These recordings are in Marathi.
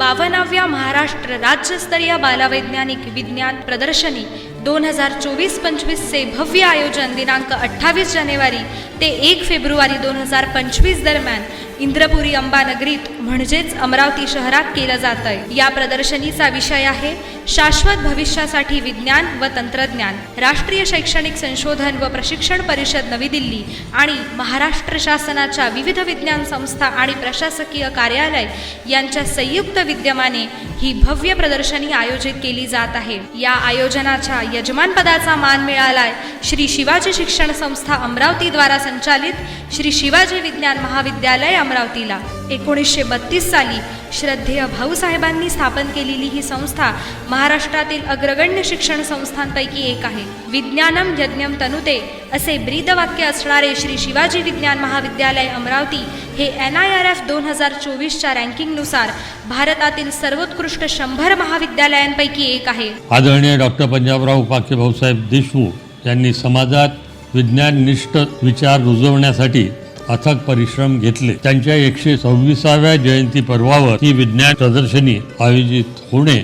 बावनाव्या महाराष्ट्र राज्यस्तरीय बालवैज्ञानिक विज्ञान प्रदर्शनी दोन हजार चोवीस पंचवीसचे भव्य आयोजन दिनांक अठ्ठावीस जानेवारी ते एक फेब्रुवारी दोन हजार पंचवीस दरम्यान इंद्रपुरी अंबानगरीत म्हणजेच अमरावती शहरात केलं जात आहे या प्रदर्शनीचा विषय आहे शाश्वत भविष्यासाठी विज्ञान व तंत्रज्ञान. राष्ट्रीय शैक्षणिक संशोधन व प्रशिक्षण परिषद नवी दिल्ली आणि महाराष्ट्र शासनाच्या विविध विज्ञान संस्था आणि प्रशासकीय कार्यालय यांच्या संयुक्त विद्यमाने ही भव्य प्रदर्शनी आयोजित केली जात आहे. या आयोजनाच्या यजमानपदाचा मान मिळालाय. श्री शिवाजी शिक्षण संस्था अमरावती द्वारा संचालित श्री शिवाजी विज्ञान महाविद्यालय अमरावतीला. एकोणीसशे बत्तीस साली श्रद्धेय भाऊसाहेबांनी स्थापन केलेली ही संस्था महाराष्ट्रातील अग्रगण्य शिक्षण संस्थांपैकी एक आहे. विज्ञानम यज्ञम तनुते असे ब्रीदवाक्य असणारे श्री शिवाजी विज्ञान महाविद्यालय अमरावती हे एन आय आर एफ दोन हजार चोवीसच्या रँकिंगनुसार भारतातील सर्वोत्कृष्ट शंभर महाविद्यालयांपैकी एक आहे. आदरणीय डॉक्टर पंजाबराव उपाख्य भाऊसाहेब देशमुख यांनी समाजात विज्ञाननिष्ठ विचार रुजवण्यासाठी अथक परिश्रम घेतले. त्यांच्या एकशे सव्वीसाव्या जयंती पर्वावर ही विज्ञान प्रदर्शनी आयोजित होणे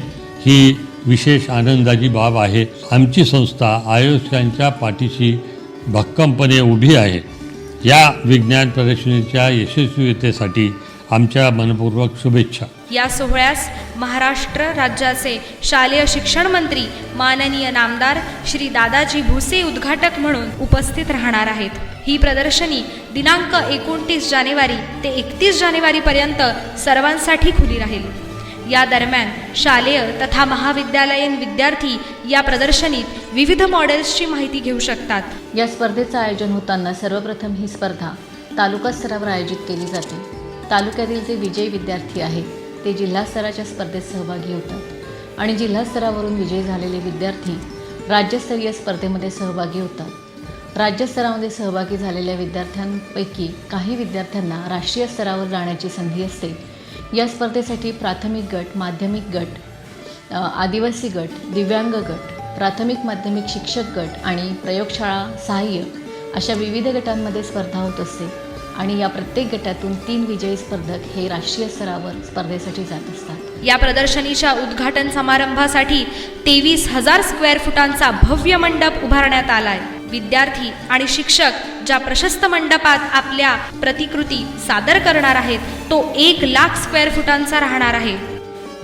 ही विशेष आनंदाची बाब आहे. आमची संस्था आयोजकांच्या पाठीशी भक्कमपणे उभी आहे. या विज्ञान प्रदर्शनीच्या यशस्वीतेसाठी आमच्या मनपूर्वक शुभेच्छा. या सोहळ्यास महाराष्ट्र राज्याचे शालेय शिक्षण मंत्री माननीय नामदार श्री दादाजी भुसे उद्घाटक म्हणून उपस्थित राहणार आहेत. ही प्रदर्शनी दिनांक एकोणतीस जानेवारी ते एकतीस जानेवारीपर्यंत सर्वांसाठी खुली राहील. या दरम्यान शालेय तथा महाविद्यालयीन विद्यार्थी या प्रदर्शनीत विविध मॉडेल्सची माहिती घेऊ शकतात. या स्पर्धेचं आयोजन होताना सर्वप्रथम ही स्पर्धा तालुका स्तरावर आयोजित केली जाते. तालुक्यातील जे विजयी विद्यार्थी आहेत ते जिल्हास्तराच्या स्पर्धेत सहभागी होतात. आणि जिल्हास्तरावरून विजयी झालेले विद्यार्थी राज्यस्तरीय स्पर्धेमध्ये सहभागी होतात. राज्यस्तरामध्ये सहभागी झालेल्या विद्यार्थ्यांपैकी काही विद्यार्थ्यांना राष्ट्रीय स्तरावर जाण्याची संधी असते. या स्पर्धेसाठी प्राथमिक गट माध्यमिक गट आदिवासी गट दिव्यांग गट प्राथमिक माध्यमिक शिक्षक गट आणि प्रयोगशाळा सहाय्य अशा विविध गटांमध्ये स्पर्धा होत असते. आणि या प्रत्येक गटातून तीन विजयी स्पर्धक हे राष्ट्रीय स्तरावर स्पर्धेसाठी जात असतात. या प्रदर्शनीच्या उद्घाटन समारंभासाठी तेवीस हजार स्क्वेअर फुटांचा भव्य मंडप उभारण्यात आलाय. विद्यार्थी आणि शिक्षक ज्या प्रशस्त मंडपात आपल्या प्रतिकृती सादर करणार आहेत तो एक लाख स्क्वेअर फुटांचा राहणार आहे.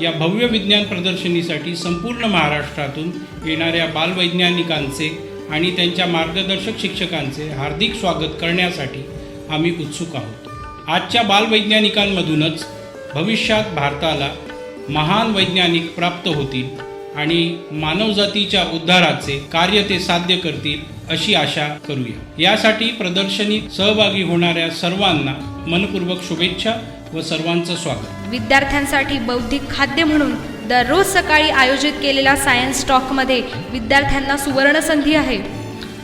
या भव्य विज्ञान प्रदर्शनीसाठी संपूर्ण महाराष्ट्रातून येणाऱ्या बालवैज्ञानिकांचे आणि त्यांच्या मार्गदर्शक शिक्षकांचे हार्दिक स्वागत करण्यासाठी आम्ही उत्सुक आहोत. आजच्या बालवैज्ञानिकांमधूनच भविष्यात भारताला महान वैज्ञानिक प्राप्त होतील आणि मानवजातीच्या उद्धाराचे कार्य ते साध्य करतील अशी आशा करूया. यासाठी प्रदर्शनीत सहभागी होणाऱ्या सर्वांना मनपूर्वक शुभेच्छा व सर्वांचं स्वागत. विद्यार्थ्यांसाठी बौद्धिक खाद्य म्हणून दररोज सकाळी आयोजित केलेल्या सायन्स टॉकमध्ये विद्यार्थ्यांना सुवर्ण संधी आहे.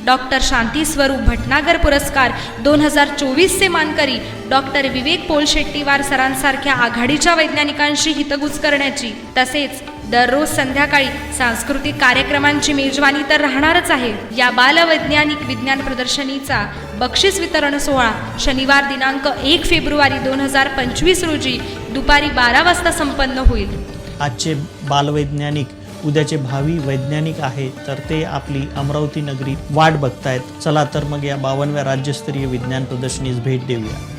डॉक्टर शांती स्वरूप भटनागर पुरस्कार दोन हजार चोवीसचे मानकरी डॉक्टर विवेक पोलशेट्टीवार सरांसारख्या आघाडीच्या वैज्ञानिकांशी हितगुज करण्याची. तसेच दररोज संध्याकाळी सांस्कृतिक कार्यक्रमांची मेजवानी तर राहणारच आहे. या बालवैज्ञानिक विज्ञान प्रदर्शनीचा बक्षीस वितरण सोहळा शनिवार दिनांक एक फेब्रुवारी दोन हजार पंचवीस रोजी दुपारी बारा वाजता संपन्न होईल. आजचे बालवैज्ञानिक उद्याचे भावी वैज्ञानिक आहे तर ते आपली अमरावती नगरी वाट बघतायत. चला तर मग या बावनव्या राज्यस्तरीय विज्ञान प्रदर्शनीस भेट देऊया.